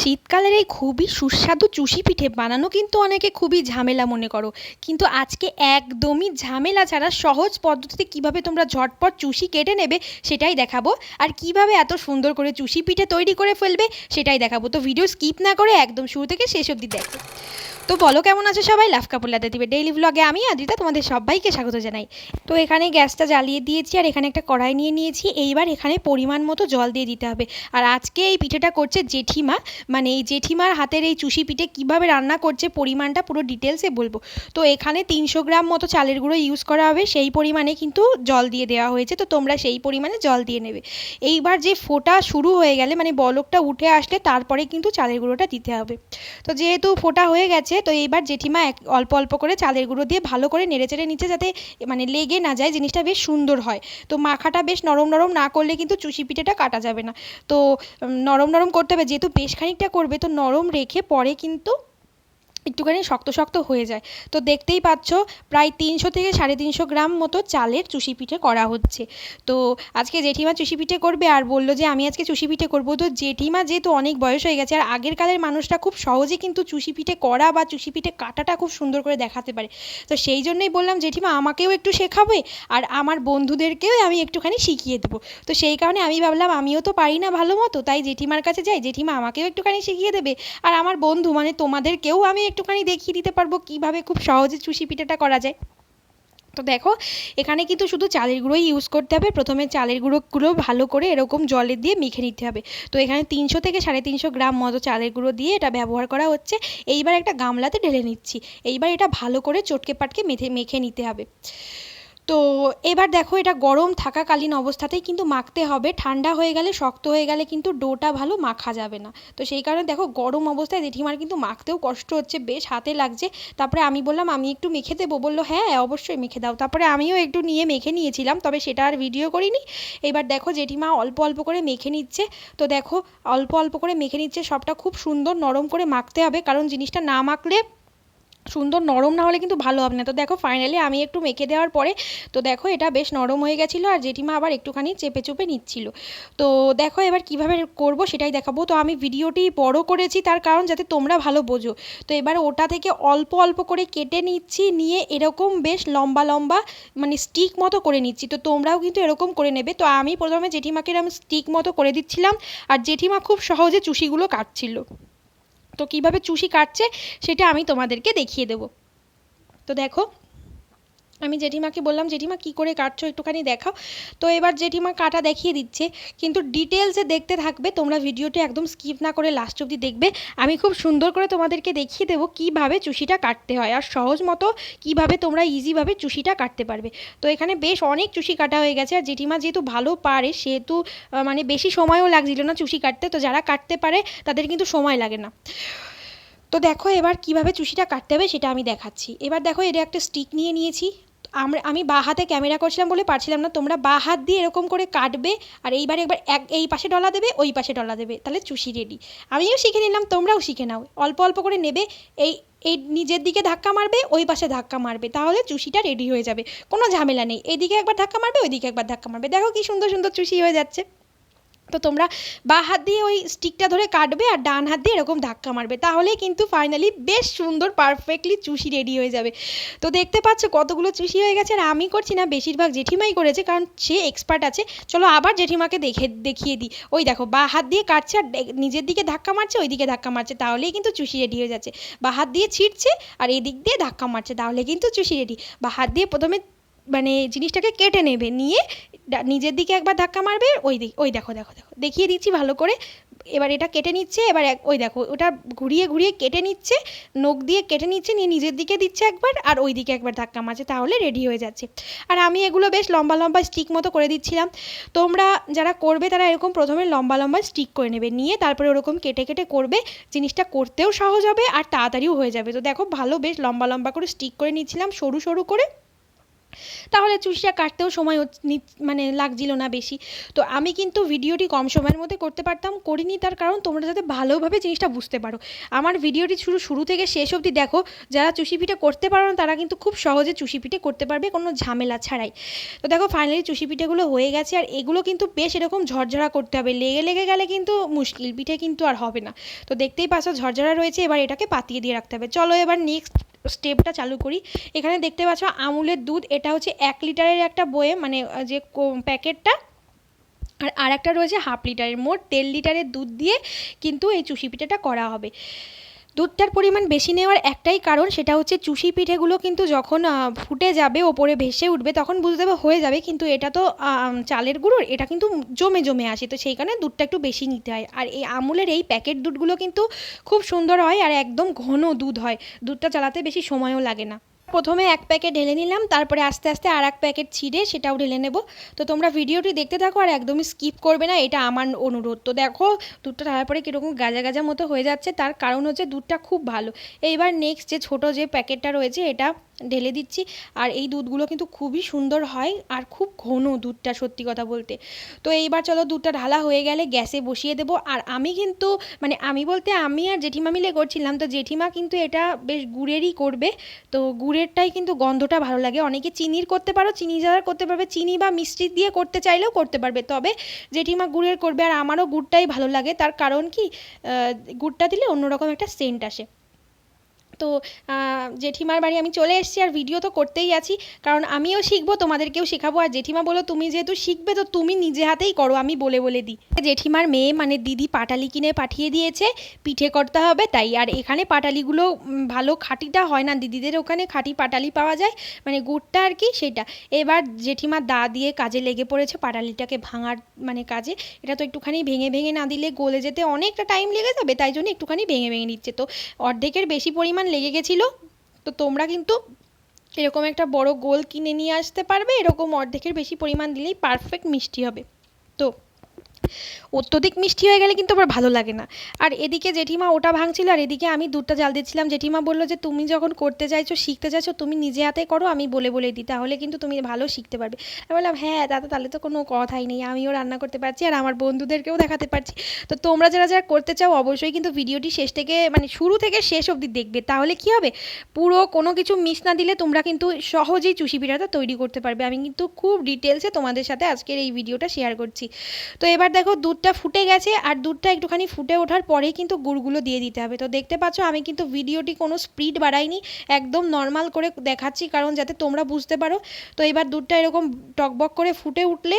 শীতকালের এই খুবই সুস্বাদু চুষি পিঠে বানানো কিন্তু অনেকে খুবই ঝামেলা মনে করো। কিন্তু আজকে একদমই ঝামেলা ছাড়া সহজ পদ্ধতিতে কীভাবে তোমরা ঝটপট চুষি কেটে নেবে সেটাই দেখাবো। আর কীভাবে এত সুন্দর করে চুষি পিঠে তৈরি করে ফেলবে সেটাই দেখাবো। তো ভিডিও স্কিপ না করে একদম শুরু থেকে শেষ অবধি দেখো। তো বলো, কেমন আছো সবাই? লাভ কাপুলাতে দিবে ডেইলি ব্লগে আমি আদিতা তোমাদের সবাইকে স্বাগত জানাই। তো এখানে গ্যাসটা জ্বালিয়ে দিয়েছি আর এখানে একটা কড়াই নিয়ে নিয়েছি। এইবার এখানে পরিমাণ মতো জল দিয়ে দিতে হবে। আর আজকে এই পিঠেটা করছে জেঠিমা। মানে এই জেঠিমার হাতের এই চুষি পিঠে কীভাবে রান্না করছে পরিমাণটা পুরো ডিটেলসে বলব। তো এখানে তিনশো গ্রাম মতো চালের গুঁড়ো ইউজ করা হবে। সেই পরিমাণে কিন্তু জল দিয়ে দেওয়া হয়েছে। তো তোমরা সেই পরিমাণে জল দিয়ে নেবে। এইবার যে ফোটা শুরু হয়ে গেলে মানে বলকটা উঠে আসলে তারপরে কিন্তু চালের গুঁড়োটা দিতে হবে। তো যেহেতু ফোটা হয়ে গেছে তো এইবার জেঠিমা এক, অল্প অল্প করে চালের গুঁড়ো দিয়ে ভালো করে নেড়েচেড়ে নিচ্ছে যাতে মানে লেগে না যায়, জিনিসটা বেশ সুন্দর হয়। তো মাখাটা বেশ নরম নরম না করলে কিন্তু চুষি পিঠেটা কাটা যাবে না। তো নরম নরম করতে হবে, যেহেতু বেশ খানিকটা করবে, তো নরম রেখে পরে কিন্তু একটুখানি শক্ত শক্ত হয়ে যায়। তো দেখতেই পাচ্ছ, প্রায় তিনশো থেকে সাড়ে তিনশো গ্রাম মতো চালের চুষি পিঠে করা হচ্ছে। তো আজকে জেঠিমা চুষি পিঠে করবে আর বলল যে, আমি আজকে চুষি পিঠে করব। তো জেঠিমা যেহেতু অনেক বয়স হয়ে গেছে, আর আগের কালের মানুষরা খুব সহজে কিন্তু চুষি পিঠে করা বা চুষি পিঠে কাটাটা খুব সুন্দর করে দেখাতে পারে। তো সেই জন্যই বললাম, জেঠিমা, আমাকেও একটু শেখাবে আর আমার বন্ধুদেরকেও আমি একটুখানি শিখিয়ে দেবো। তো সেই কারণে আমি ভাবলাম, আমিও তো পারি না ভালো মতো। তাই জেঠিমার কাছে যাই, জেঠিমা, আমাকেও একটুখানি শিখিয়ে দেবে। আর আমার বন্ধু মানে তোমাদেরকেও আমি একটুখানি দেখিয়ে দিতে পারব কীভাবে খুব সহজে চুষি পিঠাটা করা যায়। তো দেখো, এখানে কিন্তু শুধু চালের গুঁড়োই ইউজ করতে হবে। প্রথমে চালের গুঁড়োগুলো ভালো করে এরকম জলে দিয়ে মেখে নিতে হবে। তো এখানে তিনশো থেকে সাড়ে তিনশো গ্রাম মতো চালের গুঁড়ো দিয়ে এটা ব্যবহার করা হচ্ছে। এইবার একটা গামলাতে ঢেলে নিচ্ছি। এইবার এটা ভালো করে চটকে পাটকে মেখে মেখে নিতে হবে। তো এবার দেখো এটা গরম থাকাকালীন অবস্থাতেই কিন্তু মাখতে হবে। ঠান্ডা হয়ে গেলে, শক্ত হয়ে গেলে কিন্তু ডোটা ভালো মাখা যাবে না। তো সেই কারণে দেখো গরম অবস্থায় জেঠিমার কিন্তু মাখতেও কষ্ট হচ্ছে, বেশ হাতে লাগছে। তারপরে আমি বললাম, আমি একটু মেখে দেবো। বলল হ্যাঁ অবশ্যই মেখে দাও। তারপরে আমিও একটু নিয়ে মেখে নিয়েছিলাম, তবে সেটা আর ভিডিও করিনি। এবার দেখো জেঠিমা অল্প অল্প করে মেখে নিচ্ছে। তো দেখো, অল্প অল্প করে মেখে নিচ্ছে, সবটা খুব সুন্দর নরম করে মাখতে হবে। কারণ জিনিসটা না মাখলে সুন্দর নরম না হলে কিন্তু ভালো হবে না। তো দেখো ফাইনালি আমি একটু মেখে দেওয়ার পরে, তো দেখো এটা বেশ নরম হয়ে গেছিল আর জেঠিমা আবার একটুখানি চেপে চুপে নিচ্ছিল। তো দেখো এবার কীভাবে করব সেটাই দেখাবো। তো আমি ভিডিওটি বড় করেছি তার কারণ যাতে তোমরা ভালো বোঝো। তো এবার ওটা থেকে অল্প অল্প করে কেটে নিচ্ছি, নিয়ে এরকম বেশ লম্বা লম্বা মানে স্টিক মতো করে নিচ্ছি। তো তোমরাও কিন্তু এরকম করে নেবে। তো আমি প্রথমে জেঠিমাকে এরকম স্টিক মতো করে দিচ্ছিলাম আর জেঠিমা খুব সহজে চুষিগুলো কাটছিল। তো কীভাবে চুষি কাটছে সেটা আমি তোমাদেরকে দেখিয়ে দেবো। তো দেখো আমি জেঠিমাকে বললাম, জেঠিমা, কী করে কাটছো? একটুখানি দেখাও। তো এবার জেঠিমা কাটা দেখিয়ে দিচ্ছে, কিন্তু ডিটেলসে দেখতে থাকবে, তোমরা ভিডিওটি একদম স্কিপ না করে লাস্ট অবধি দেখবে। আমি খুব সুন্দর করে তোমাদেরকে দেখিয়ে দেবো কীভাবে চুষিটা কাটতে হয় আর সহজ মতো কীভাবে তোমরা ইজিভাবে চুষিটা কাটতে পারবে। তো এখানে বেশ অনেক চুষি কাটা হয়ে গেছে আর জেঠিমা যেহেতু ভালো পারে, সেহেতু মানে বেশি সময়ও লাগছিল না চুষি কাটতে। তো যারা কাটতে পারে, তাদের কিন্তু সময় লাগে না। তো দেখো এবার কীভাবে চুষিটা কাটতে হবে সেটা আমি দেখাচ্ছি। এবার দেখো এটা একটা স্টিক নিয়ে নিয়েছি। আমরা, আমি বা হাতে ক্যামেরা করছিলাম বলে পারছিলাম না, তোমরা বা হাত দিয়ে এরকম করে কাটবে আর এইবার একবার এক, এই পাশে ডলা দেবে, ওই পাশে ডলা দেবে, তাহলে চুষি রেডি আমিও শিখে নিলাম, তোমরাও শিখে নাও। অল্প অল্প করে নেবে, এই এই নিজের দিকে ধাক্কা মারবে, ওই পাশে ধাক্কা মারবে, তাহলে চুষিটা রেডি হয়ে যাবে। কোনো ঝামেলা নেই, এদিকে একবার ধাক্কা মারবে, ওইদিকে একবার ধাক্কা মারবে। দেখো কি সুন্দর সুন্দর চুষি হয়ে যাচ্ছে। তো তোমরা বা হাত দিয়ে ওই স্টিকটা ধরে কাটবে আর ডান হাত দিয়ে এরকম ধাক্কা মারবে। তাহলেই কিন্তু ফাইনালি বেশ সুন্দর পারফেক্টলি চুষি রেডি হয়ে যাবে। তো দেখতে পাচ্ছ কতগুলো চুষি হয়ে গেছে আর আমি করছি না, বেশিরভাগ জেঠিমাই করেছে কারণ সে এক্সপার্ট আছে। চলো আবার জেঠিমাকে দেখে, দেখিয়ে দিই। ওই দেখো, বা হাত দিয়ে কাটছে আর নিজের দিকে ধাক্কা মারছে ওই দিকে ধাক্কা মারছে। তাহলেই কিন্তু চুষি রেডি হয়ে যাচ্ছে। বা হাত দিয়ে ছিটছে আর এই দিক দিয়ে ধাক্কা মারছে। তাহলে কিন্তু চুষি রেডি বা হাত দিয়ে প্রথমে মানে জিনিসটাকে কেটে নেবে। নিয়ে নিজের দিকে একবার ধাক্কা মারবে, ওই দিক, ওই দেখো দেখো দেখো। দেখিয়ে দিচ্ছি ভালো করে। এবার এটা কেটে নিচ্ছে, এবার ওই দেখো, ওটা ঘুরিয়ে ঘুরিয়ে কেটে নিচ্ছে, নখ দিয়ে কেটে নিচ্ছে, নিয়ে নিজের দিকে দিচ্ছে একবার, আর ওই দিকে একবার ধাক্কা মারছে, তাহলে রেডি হয়ে যাচ্ছে। আর আমি এগুলো বেশ লম্বা লম্বা স্টিক মতো করে দিচ্ছিলাম। তোমরা যারা করবে, তারা এরকম প্রথমে লম্বা লম্বা স্টিক করে নেবে। নিয়ে তারপরে ওরকম কেটে কেটে করবে, জিনিসটা করতেও সহজ হবে, আর তাড়াতাড়িও হয়ে যাবে। তো দেখো, ভালো বেশ লম্বা লম্বা করে স্টিক করে নিচ্ছিলাম, সরু সরু করে। তাহলে চুষিটা কাটতেও সময় মানে লাগছিল না বেশি। তো আমি কিন্তু ভিডিওটি কম সময়ের মধ্যে করতে পারতাম, করিনি তার কারণ তোমরা যাতে ভালোভাবে জিনিসটা বুঝতে পারো। আমার ভিডিওটি শুরু শুরু থেকে শেষ অবধি দেখো, যারা চুষি পিঠে করতে পারো না, তারা কিন্তু খুব সহজে চুষি পিঠে করতে পারবে, কোনো ঝামেলা ছাড়াই। তো দেখো ফাইনালি চুষি পিঠেগুলো হয়ে গেছে, আর এগুলো কিন্তু বেশ এরকম ঝরঝরা করতে হবে। লেগে লেগে গেলে কিন্তু মুশকিল, পিঠে কিন্তু আর হবে না। তো দেখতেই পাচ্ছ, ঝরঝরা রয়েছে, এবার এটাকে পাতিয়ে দিয়ে রাখতে হবে। চলো এবার নেক্সট স্টেপটা চালু করি। এখানে দেখতে পাচ্ছ আমুলের দুধ, এটা হচ্ছে এক লিটারের একটা বয়ে মানে যে প্যাকেটটা। আর আরেকটা রয়েছে হাফ লিটারের, মোট দেড় লিটারের দুধ দিয়ে কিন্তু এই চুষি পিঠাটা করা হবে। দুধটার পরিমাণ বেশি নেওয়ার একটাই কারণ সেটা হচ্ছে চুষি পিঠেগুলো কিন্তু যখন ফুটে যাবে, ওপরে ভেসে উঠবে, তখন বুঝতে হবে হয়ে যাবে, কিন্তু এটা তো চালের গুঁড়োর এটা কিন্তু জমে জমে আসে। তো সেই কারণে দুধটা একটু বেশি নিতে হয়। আর এই আমুলের এই প্যাকেট দুধগুলো কিন্তু খুব সুন্দর হয় আর একদম ঘন দুধ হয়। দুধটা চালাতে বেশি সময়ও লাগে না। প্রথমে এক প্যাকেট ঢেলে নিলাম, তারপরে আস্তে আস্তে আর এক প্যাকেট ছিঁড়ে সেটাও ঢেলে নেব। তো তোমরা ভিডিওটি দেখতে থাকো আর একদমই স্কিপ করবে না, এটা আমার অনুরোধ। তো দেখো, দুধটা তারপরে পরে কীরকম গাজা গাজা মতো হয়ে যাচ্ছে, তার কারণ হচ্ছে দুধটা খুব ভালো। এইবার নেক্সট যে ছোট যে প্যাকেটটা রয়েছে, এটা ঢেলে দিচ্ছি। আর এই দুধগুলো কিন্তু খুবই সুন্দর হয় আর খুব ঘন দুধটা সত্যি কথা বলতে। তো এইবার চলো দুধটা ঢালা হয়ে গেলে গ্যাসে বসিয়ে দেবো। আর আমি কিন্তু মানে আমি বলতে আমি আর জেঠিমা মিলে করছিলাম। তো জেঠিমা কিন্তু এটা বেশ গুড়েরই করবে। তো গুড়েরটাই কিন্তু গন্ধটা ভালো লাগে। অনেকে চিনির করতে পারো, চিনি যারা করতে পারবে, চিনি বা মিষ্টি দিয়ে করতে চাইলেও করতে পারবে। তবে জেঠিমা গুড়ের করবে আর আমারও গুড়টাই ভালো লাগে। তার কারণ কি? গুড়টা দিলে অন্যরকম একটা সেন্ট আসে। তো জেঠিমার বাড়ি আমি চলে এসেছি আর ভিডিও তো করতেই আছি। কারণ আমিও শিখব, তোমাদেরকেও শেখাবো। আর জেঠিমা বলো তুমি যেহেতু শিখবে, তো তুমি নিজে হাতেই করো, আমি বলে বলে দিই। জেঠিমার মেয়ে মানে দিদি পাটালি কিনে পাঠিয়ে দিয়েছে, পিঠে করতে হবে তাই। আর এখানে পাটালিগুলো ভালো খাঁটিটা হয় না, দিদিদের ওখানে খাঁটি পাটালি পাওয়া যায় মানে গুড়টা আর কি সেটা। এবার জেঠিমা দা দিয়ে কাজে লেগে পড়েছে পাটালিটাকে ভাঙার মানে কাজে। এটা তো একটুখানি ভেঙে ভেঙে না দিলে গলে যেতে অনেকটা টাইম লেগে যাবে, তাই জন্য একটুখানি ভেঙে ভেঙে নিচ্ছে। তো অর্ধেকের বেশি পরিমাণ লেগে গেছিল, তো তোমরা কিন্তু এরকম একটা বড় গোল কিনে নিয়ে আসতে পারবে, এরকম অর্ধেকের বেশি পরিমাণ দিলেই পারফেক্ট মিষ্টি হবে। অত্যধিক মিষ্টি হয়ে গেলে কিন্তু আবার ভালো লাগে না। আর এদিকে জেঠিমা ওটা ভাঙছিল আর এদিকে আমি দুধটা জাল দিচ্ছিলাম। জেঠিমা বলল যে, তুমি যখন করতে চাইছো, শিখতে চাইছো, তুমি নিজে হাতে করো, আমি বলে বলে দিই। তাহলে কিন্তু তুমি ভালো শিখতে পারবে। আমি বললাম হ্যাঁ দাদা, তাহলে তো কোনো কথাই নেই। আমিও রান্না করতে পারছি আর আমার বন্ধুদেরকেও দেখাতে পারছি। তো তোমরা যারা যারা করতে চাও, অবশ্যই কিন্তু ভিডিওটি শেষ থেকে মানে শুরু থেকে শেষ অবধি দেখবে। তাহলে কি হবে? পুরো কোনো কিছু মিস না দিলে তোমরা কিন্তু সহজেই চুষি পিঠাটা তৈরি করতে পারবে। আমি কিন্তু খুব ডিটেলসে তোমাদের সাথে আজকের এই ভিডিওটা শেয়ার করছি। তো এবার দেখো দুধটা ফুটে গেছে আর দুধটা একটুখানি ফুটে ওঠার পরেই কিন্তু গুড়গুলো দিয়ে দিতে হবে। তো দেখতে পাচ্ছ আমি কিন্তু ভিডিওটি কোনো স্পিড বাড়াইনি, একদম নর্মাল করে দেখাচ্ছি কারণ যাতে তোমরা বুঝতে পারো। তো এবার দুধটা এরকম টকবক করে ফুটে উঠলে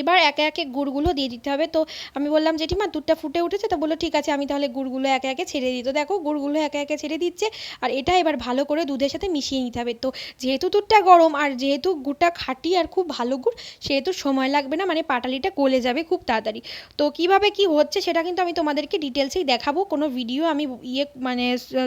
এবার একে একে গুড়গুলো দিয়ে দিতে হবে। তো আমি বললাম, জেঠিমা, দুধটা ফুটে উঠেছে? তো বলল, ঠিক আছে, আমি তাহলে গুড়গুলো একে একে ছেড়ে দিই। তো দেখো, গুড়গুলো একে একে ছেড়ে দিচ্ছে আর এটা এবার ভালো করে দুধের সাথে মিশিয়ে নিতে হবে। তো যেহেতু দুধটা গরম আর যেহেতু গুড়টা খাঁটি আর খুব ভালো গুড়, সেহেতু সময় লাগবে না মানে পাটালিটা গলে যাবে খুব তাড়াতাড়ি। তো কীভাবে কি হচ্ছে সেটা কিন্তু আমি তোমাদেরকে ডিটেলসেই দেখাবো। কোনো ভিডিও আমি ইয়ে মানে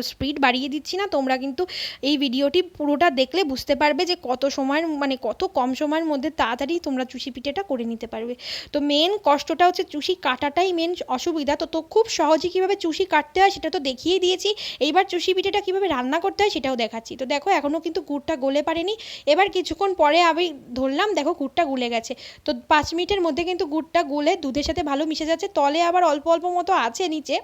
স্পিড বাড়িয়ে দিচ্ছি না। তোমরা কিন্তু এই ভিডিওটি পুরোটা দেখলে বুঝতে পারবে যে কত সময়ের মানে কত কম সময়ের মধ্যে তাড়াতাড়ি তোমরা চুষি পিঠেটা করে নিতে পারবে। তো মেন কষ্টটা হচ্ছে চুষি কাটাটাই মেন অসুবিধা। তো তো খুব সহজে কীভাবে চুষি কাটতে হয় সেটা তো দেখিয়ে দিয়েছি। এইবার চুষি পিঠেটা কীভাবে রান্না করতে হয় সেটাও দেখাচ্ছি। তো দেখো এখনও কিন্তু গুড়টা গলে পারেনি। এবার কিছুক্ষণ পরে আমি ধরলাম, দেখো গুড়টা গুলে গেছে। তো পাঁচ মিনিটের মধ্যে কিন্তু গুড়টা গুলে দুধের সাথে ভালো মিশে যাচ্ছে। তলে আবার অল্প অল্প মতো আছে নিচে।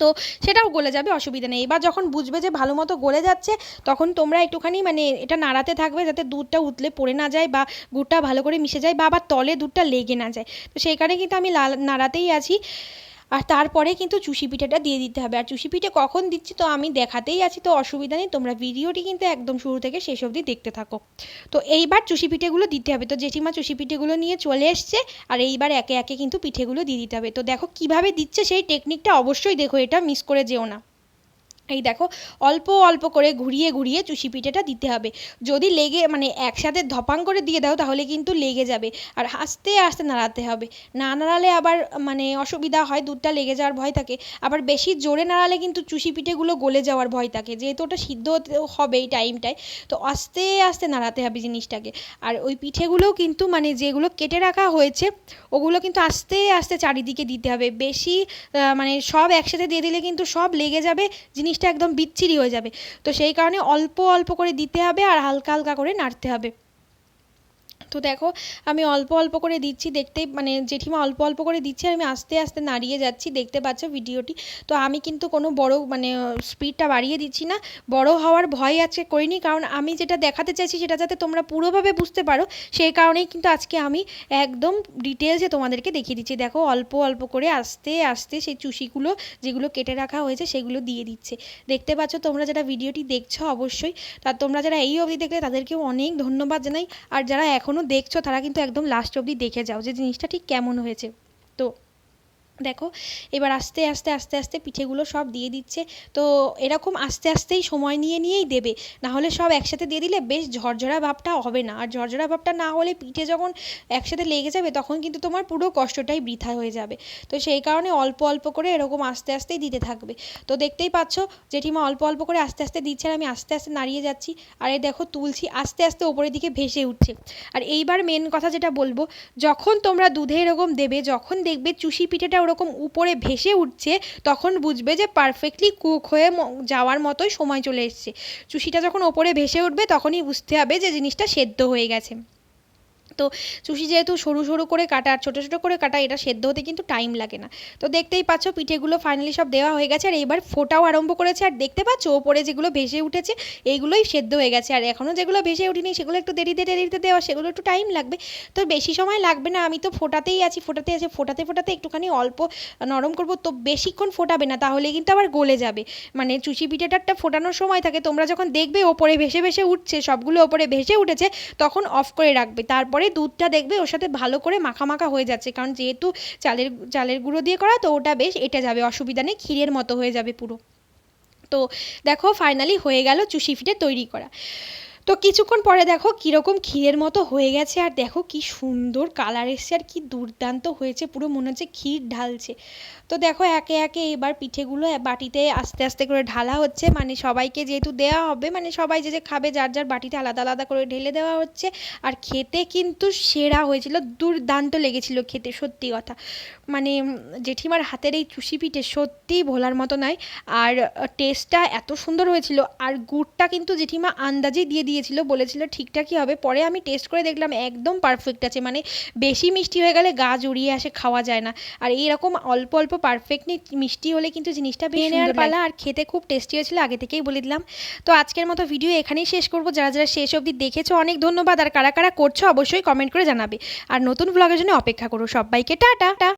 তো সেটাও গলে যাবে, অসুবিধা নেই। এবার যখন বুঝবে যে ভালো মতো গলে যাচ্ছে, তখন তোমরা একটুখানি মানে এটা নাড়াতে থাকবে যাতে দুধটা উতলে পড়ে না যায় বা গুড়টা ভালো করে মিশে যায় বা আবার তলে দুধটা লেগে না যায়। তো সেই কারণে কিন্তু আমি নাড়াতেই আছি। আর তারপরে কিন্তু চুষি পিঠাটা দিয়ে দিতে হবে। আর চুষি পিঠে কখন দিচ্ছি তো আমি দেখাতেই আছি, তো অসুবিধা নেই। তোমরা ভিডিওটি কিন্তু একদম শুরু থেকে শেষ অবধি দেখতে থাকো। তো এইবার চুষি পিঠেগুলো দিতে হবে। তো জেঠিমা চুষি পিঠেগুলো নিয়ে চলে এসছে আর এইবার একে একে কিন্তু পিঠেগুলো দিয়ে দিতে হবে। তো দেখো কীভাবে দিচ্ছে সেই টেকনিকটা অবশ্যই দেখো, এটা মিস করে যেও না। এই দেখো, অল্প অল্প করে ঘুরিয়ে ঘুরিয়ে চুষি পিঠেটা দিতে হবে। যদি লেগে মানে একসাথে ধপাং করে দিয়ে দাও, তাহলে কিন্তু লেগে যাবে। আর আস্তে আস্তে নাড়াতে হবে। না নাড়ালে আবার মানে অসুবিধা হয়, দুধটা লেগে যাওয়ার ভয় থাকে। আবার বেশি জোরে নাড়ালে কিন্তু চুষি পিঠেগুলো গলে যাওয়ার ভয় থাকে। যেহেতু ওটা সিদ্ধ হবে এই টাইমটায়, তো আস্তে আস্তে নাড়াতে হবে জিনিসটাকে। আর ওই পিঠেগুলোও কিন্তু মানে যেগুলো কেটে রাখা হয়েছে, ওগুলো কিন্তু আস্তে আস্তে চারিদিকে দিতে হবে। বেশি মানে সব একসাথে দিয়ে দিলে কিন্তু সব লেগে যাবে, জিনিসটা জিনিসটা একদম বিচ্ছিরি হয়ে যাবে। তো সেই কারণে অল্প অল্প করে দিতে হবে আর হালকা হালকা করে নাড়তে হবে। তো দেখো, আমি অল্প অল্প করে দিচ্ছি দেখতেই মানে জেঠিমা অল্প অল্প করে দিচ্ছে, আমি আস্তে আস্তে নাড়িয়ে যাচ্ছি, দেখতে পাচ্ছ ভিডিওটি। তো আমি কিন্তু কোনো বড় মানে স্পিডটা বাড়িয়ে দিচ্ছি না। বড় হওয়ার ভয় আজকে করিনি, কারণ আমি যেটা দেখাতে চাইছি সেটা যাতে তোমরা পুরোভাবে বুঝতে পারো, সেই কারণেই কিন্তু আজকে আমি একদম ডিটেলসে তোমাদেরকে দেখিয়ে দিচ্ছি। দেখো, অল্প অল্প করে আস্তে আস্তে সেই চুষিগুলো যেগুলো কেটে রাখা হয়েছে, সেগুলো দিয়ে দিচ্ছে। দেখতে পাচ্ছ তোমরা যারা ভিডিওটি দেখছ অবশ্যই, তা তোমরা যারা এই অবধি দেখলে তাদেরকেও অনেক ধন্যবাদ জানাই। আর যারা এখনও দেখছ তারা কিন্তু একদম লাস্ট অবধি দেখে যাও যে জিনিসটা ঠিক কেমন হয়েছে। তো দেখো, এবার আস্তে আস্তে আস্তে আস্তে পিঠেগুলো সব দিয়ে দিচ্ছে। তো এরকম আস্তে, আস্তেই সময় নিয়ে, নিয়েই দেবে। না হলে সব একসাথে দিয়ে দিলে বেশ ঝরঝরা ভাবটা হবে না। আর ঝরঝরা ভাবটা না হলে পিঠে যখন একসাথে লেগে যাবে, তখন কিন্তু তোমার পুরো কষ্টটাই বৃথা হয়ে যাবে। তো সেই কারণে অল্প অল্প করে এরকম আস্তে, আস্তেই দিতে থাকবে। তো দেখতেই পাচ্ছ, জেঠিমা অল্প অল্প করে আস্তে আস্তে দিচ্ছে আর আমি আস্তে আস্তে নাড়িয়ে যাচ্ছি। আর এই দেখো তুলছি আস্তে আস্তে ওপরের দিকে ভেসে উঠছে। আর এইবার মেন কথা যেটা বলব, যখন তোমরা দুধে এরকম দেবে, যখন দেখবে চুষি পিঠেটা ওরকম উপরে ভেসে উঠছে, তখন বুঝবে যে পারফেক্টলি কুক হয়ে যাওয়ার মতোই সময় চলে এসছে। চুষিটা যখন ওপরে ভেসে উঠবে, তখনই বুঝতে হবে যে জিনিসটা সেদ্ধ হয়ে গেছে। তো চুষি যেহেতু সরু সরু করে কাটা আর ছোটো ছোটো করে কাটা, এটা সেদ্ধ হতে কিন্তু টাইম লাগে না। তো দেখতেই পাচ্ছ পিঠেগুলো ফাইনালি সব দেওয়া হয়ে গেছে, আর এবার ফোটাও আরম্ভ করেছে। আর দেখতে পাচ্ছ ওপরে যেগুলো ভেসে উঠেছে, এইগুলোই সেদ্ধ হয়ে গেছে। আর এখনও যেগুলো ভেসে উঠিনি, সেগুলো একটু দেরিতে দেরিতে দেওয়া, সেগুলো একটু টাইম লাগবে। তো বেশি সময় লাগবে না, আমি তো ফোটাতেই আছি, ফোটাতে আছি, ফোটাতে ফোটাতে একটুখানি অল্প নরম করব, তো বেশিক্ষণ ফোটাবে না তাহলে কিন্তু আবার গলে যাবে। মানে চুষি পিঠেটারটা ফোটানোর সময় থাকে, তোমরা যখন দেখবে ওপরে ভেসে ভেসে উঠছে, সবগুলো ওপরে ভেসে উঠেছে, তখন অফ করে রাখবে। তারপরে দুধটা দেখবে ওর সাথে ভালো করে মাখা হয়ে যাচ্ছে। কারণ যেহেতু চালের চালের গুঁড়ো দিয়ে করা, তো ওটা বেশ, এটা যাবে, অসুবিধা নেই, ক্ষীরের মতো হয়ে যাবে পুরো। তো দেখো ফাইনালি হয়ে গেল চুষি ফিটে তৈরি করা। তো কিছুক্ষণ পরে দেখো কীরকম ক্ষীরের মতো হয়ে গেছে আর দেখো কি সুন্দর কালার এসছে আর কি দুর্দান্ত হয়েছে, পুরো মনে হচ্ছে ক্ষীর ঢালছে। তো দেখো একে একে এবার পিঠেগুলো বাটিতে আস্তে আস্তে করে ঢালা হচ্ছে মানে সবাইকে যেহেতু দেওয়া হবে মানে সবাই যে যে খাবে যার যার বাটিতে আলাদা আলাদা করে ঢেলে দেওয়া হচ্ছে আর খেতে কিন্তু সেরা হয়েছিল, দুর্দান্ত লেগেছিল খেতে সত্যি কথা। মানে জেঠিমার হাতের এই চুষি পিঠে সত্যিই ভোলার মতো নয় আর টেস্টটা এত সুন্দর হয়েছিল আর গুড়টা কিন্তু জেঠিমা আন্দাজেই দিয়ে দিয়েছিল বলেছিল ঠিকঠাকই হবে। পরে আমি টেস্ট করে দেখলাম একদম পারফেক্ট আছে মানে বেশি মিষ্টি হয়ে গেলে গা জড়িয়ে আসে খাওয়া যায় না। আর এইরকম অল্প অল্প পারফেক্টলি মিষ্টি হলে কিন্তু জিনিসটা বেশ নেওয়ার পালা আর খেতে খুব টেস্টি হয়েছিল আগে থেকেই বলে দিলাম। তো আজকের মতো ভিডিও এখানেই শেষ করব। যারা যারা শেষ অবধি দেখেছ অনেক ধন্যবাদ। আর কারা কারা করছ অবশ্যই কমেন্ট করে জানাবে। আর নতুন ব্লগের জন্য অপেক্ষা করো সবাইকে। টাটা! টা